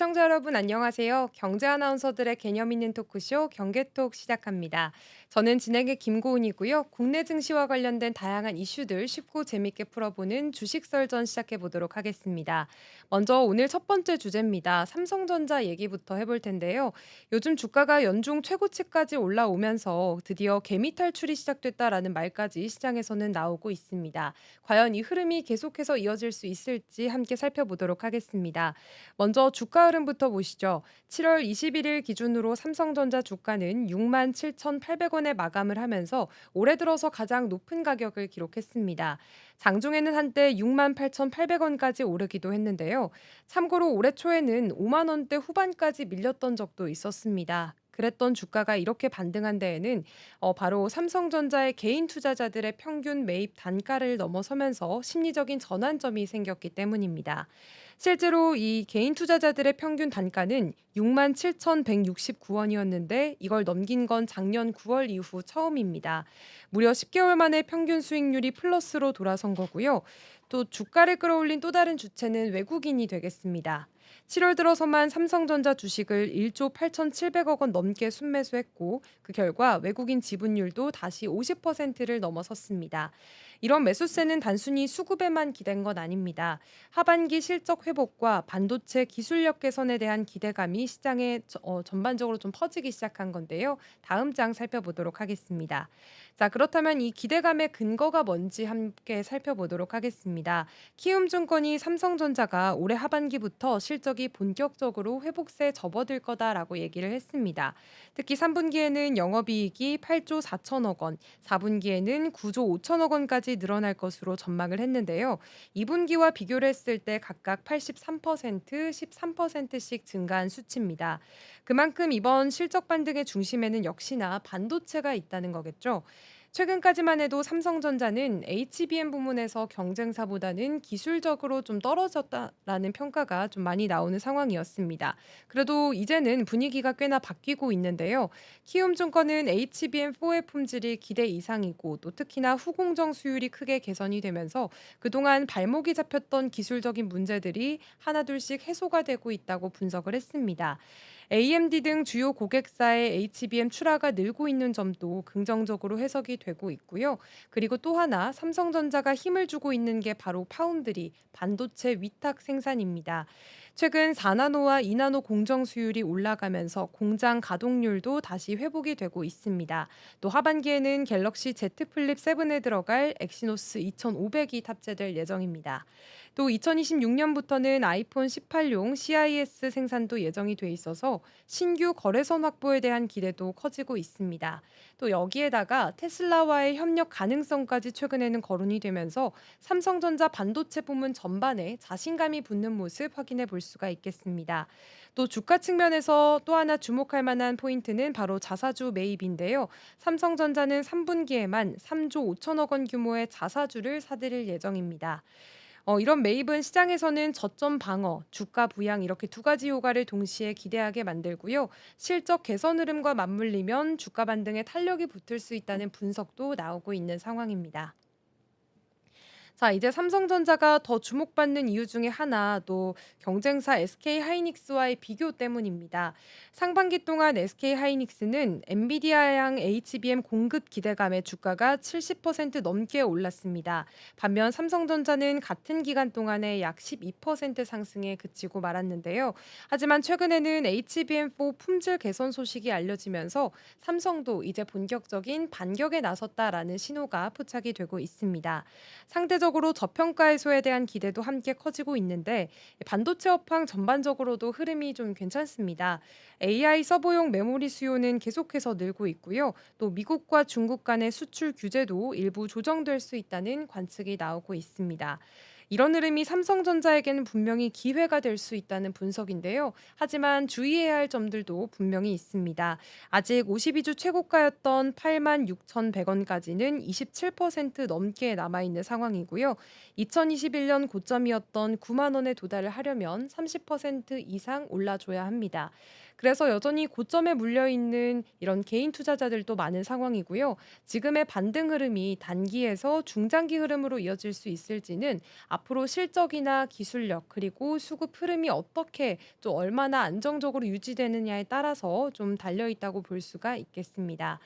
시청자 여러분 안녕하세요. 경제 아나운서들의 개념 있는 토크쇼 경계톡 시작합니다. 저는 진행의 김고은이고요. 국내 증시와 관련된 다양한 이슈들 쉽고 재밌게 풀어보는 주식 설전 시작해 보도록 하겠습니다. 먼저 오늘 첫 번째 주제입니다. 삼성전자 얘기부터 해볼 텐데요. 요즘 주가가 연중 최고치까지 올라오면서 드디어 개미 탈출이 시작됐다라는 말까지 시장에서는 나오고 있습니다. 과연 이 흐름이 계속해서 이어질 수 있을지 함께 살펴보도록 하겠습니다. 먼저 주가 흐름부터 보시죠. 7월 21일 기준으로 삼성전자 주가는 6만 7,800원에 마감을 하면서 올해 들어서 가장 높은 가격을 기록했습니다. 장중에는 한때 6만 8,800원까지 오르기도 했는데요. 참고로 올해 초에는 5만 원대 후반까지 밀렸던 적도 있었습니다. 그랬던 주가가 이렇게 반등한 데에는 어, 바로 삼성전자의 개인 투자자들의 평균 매입 단가를 넘어서면서 심리적인 전환점이 생겼기 때문입니다. 실제로 이 개인 투자자들의 평균 단가는 6만 7,169원이었는데 이걸 넘긴 건 작년 9월 이후 처음입니다. 무려 10개월 만에 평균 수익률이 플러스로 돌아선 거고요. 또 주가를 끌어올린 또 다른 주체는 외국인이 되겠습니다. 7월 들어서만 삼성전자 주식을 1조 8,700억 원 넘게 순매수했고 그 결과 외국인 지분율도 다시 50%를 넘어섰습니다. 이런 매수세는 단순히 수급에만 기댄 건 아닙니다. 하반기 실적 회 복과 반도체 기술력 개선에 대한 기대감이 시장에 어, 전반적으로 좀 퍼지기 시작한 건데요. 다음 장 살펴보도록 하겠습니다. 자, 그렇다면 이 기대감의 근거가 뭔지 함께 살펴보도록 하겠습니다. 키움증권이 삼성전자가 올해 하반기부터 실적이 본격적으로 회복세에 접어들 거다라고 얘기를 했습니다. 특히 3분기에는 영업이익이 8조 4천억 원, 4분기에는 9조 5천억 원까지 늘어날 것으로 전망을 했는데요. 2분기와 비교를 했을 때 각각 83%, 13%씩 증가한 수치입니다. 그만큼 이번 실적 반등의 중심에는 역시나 반도체가 있다는 거겠죠. 최근까지만 해도 삼성전자는 HBM 부문에서 경쟁사보다는 기술적으로 좀 떨어졌다라는 평가가 좀 많이 나오는 상황이었습니다. 그래도 이제는 분위기가 꽤나 바뀌고 있는데요. 키움증권은 HBM4의 품질이 기대 이상이고 또 특히나 후공정 수율이 크게 개선이 되면서 그동안 발목이 잡혔던 기술적인 문제들이 하나둘씩 해소가 되고 있다고 분석을 했습니다. AMD 등 주요 고객사의 HBM 출하가 늘고 있는 점도 긍정적으로 해석이 되고 있고요. 그리고 또 하나 삼성전자가 힘을 주고 있는 게 바로 파운드리 반도체 위탁 생산입니다. 최근 4나노와 2나노 공정 수율이 올라가면서 공장 가동률도 다시 회복이 되고 있습니다. 또 하반기에는 갤럭시 Z 플립 7에 들어갈 엑시노스 2500이 탑재될 예정입니다. 또 2026년부터는 아이폰 18용 CIS 생산도 예정이 돼 있어서 신규 거래선 확보에 대한 기대도 커지고 있습니다. 또 여기에다가 테슬라와의 협력 가능성까지 최근에는 거론이 되면서 삼성전자 반도체 부문 전반에 자신감이 붙는 모습 확인해 볼 수가 있겠습니다. 또 주가 측면에서 또 하나 주목할 만한 포인트는 바로 자사주 매입인데요. 삼성전자는 3분기에만 3조 5천억 원 규모의 자사주를 사들일 예정입니다. 어, 이런 매입은 시장에서는 저점 방어, 주가 부양 이렇게 두 가지 효과를 동시에 기대하게 만들고요. 실적 개선 흐름과 맞물리면 주가 반등에 탄력이 붙을 수 있다는 분석도 나오고 있는 상황입니다. 자, 이제 삼성전자가 더 주목받는 이유 중에 하나 또 경쟁사 SK 하이닉스와의 비교 때문입니다. 상반기 동안 SK 하이닉스는 엔비디아양 HBM 공급 기대감에 주가가 70% 넘게 올랐습니다. 반면 삼성전자는 같은 기간 동안에 약 12% 상승에 그치고 말았는데요. 하지만 최근에는 HBM4 품질 개선 소식이 알려지면서 삼성도 이제 본격적인 반격에 나섰다라는 신호가 포착이 되고 있습니다. 상대적 세계적으로 저평가 해소에 대한 기대도 함께 커지고 있는데 반도체 업황 전반적으로도 흐름이 좀 괜찮습니다. AI 서버용 메모리 수요는 계속해서 늘고 있고요. 또 미국과 중국 간의 수출 규제도 일부 조정될 수 있다는 관측이 나오고 있습니다. 이런 흐름이 삼성전자에게는 분명히 기회가 될 수 있다는 분석인데요. 하지만 주의해야 할 점들도 분명히 있습니다. 아직 52주 최고가였던 8만 6,100원까지는 27% 넘게 남아 있는 상황이고요. 2021년 고점이었던 9만 원에 도달을 하려면 30% 이상 올라줘야 합니다. 그래서 여전히 고점에 물려 있는 이런 개인 투자자들도 많은 상황이고요. 지금의 반등 흐름이 단기에서 중장기 흐름으로 이어질 수 있을지는 앞으로 실적이나 기술력 그리고 수급 흐름이 어떻게 좀 얼마나 안정적으로 유지되느냐에 따라서 좀 달려 있다고 볼 수가 있겠습니다.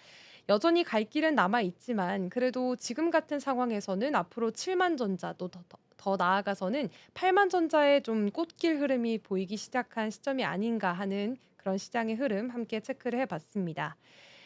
여전히 갈 길은 남아 있지만 그래도 지금 같은 상황에서는 앞으로 7만 전자 또 더, 더, 더 나아가서는 8만 전자의 좀 꽃길 흐름이 보이기 시작한 시점이 아닌가 하는 그런 시장의 흐름 함께 체크를 해봤습니다.